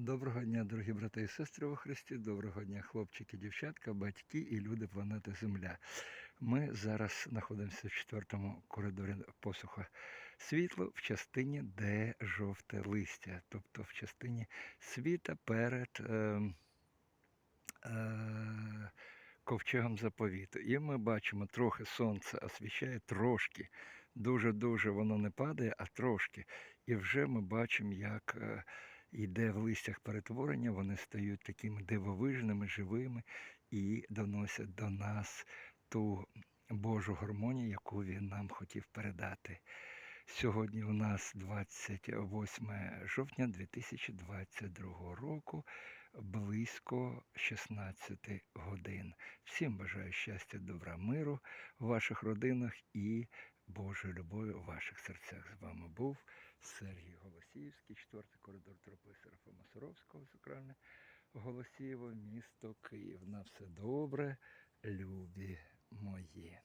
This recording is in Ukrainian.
Доброго дня, дорогі брати і сестри у Христі. Доброго дня, хлопчики, дівчатка, батьки і люди планети Земля. Ми зараз знаходимося в четвертому коридорі посуха світло в частині, де жовте листя, тобто в частині світа перед е, е, ковчегом заповіту. І ми бачимо, трохи сонце освіщає, трошки, дуже-дуже воно не падає, а трошки. І вже ми бачимо, як. е, йде в листях перетворення, вони стають такими дивовижними, живими і доносять до нас ту Божу гармонію, яку він нам хотів передати. Сьогодні у нас 28 жовтня 2022 року, близько 16 годин. Всім бажаю щастя, добра, миру в ваших родинах і Божої любові у ваших серцях. З вами був Сергій Голосіївський, четвертий коридор тропи Серафима Суровського, Сакральне Голосієво, місто Київ. На все добре, любі мої.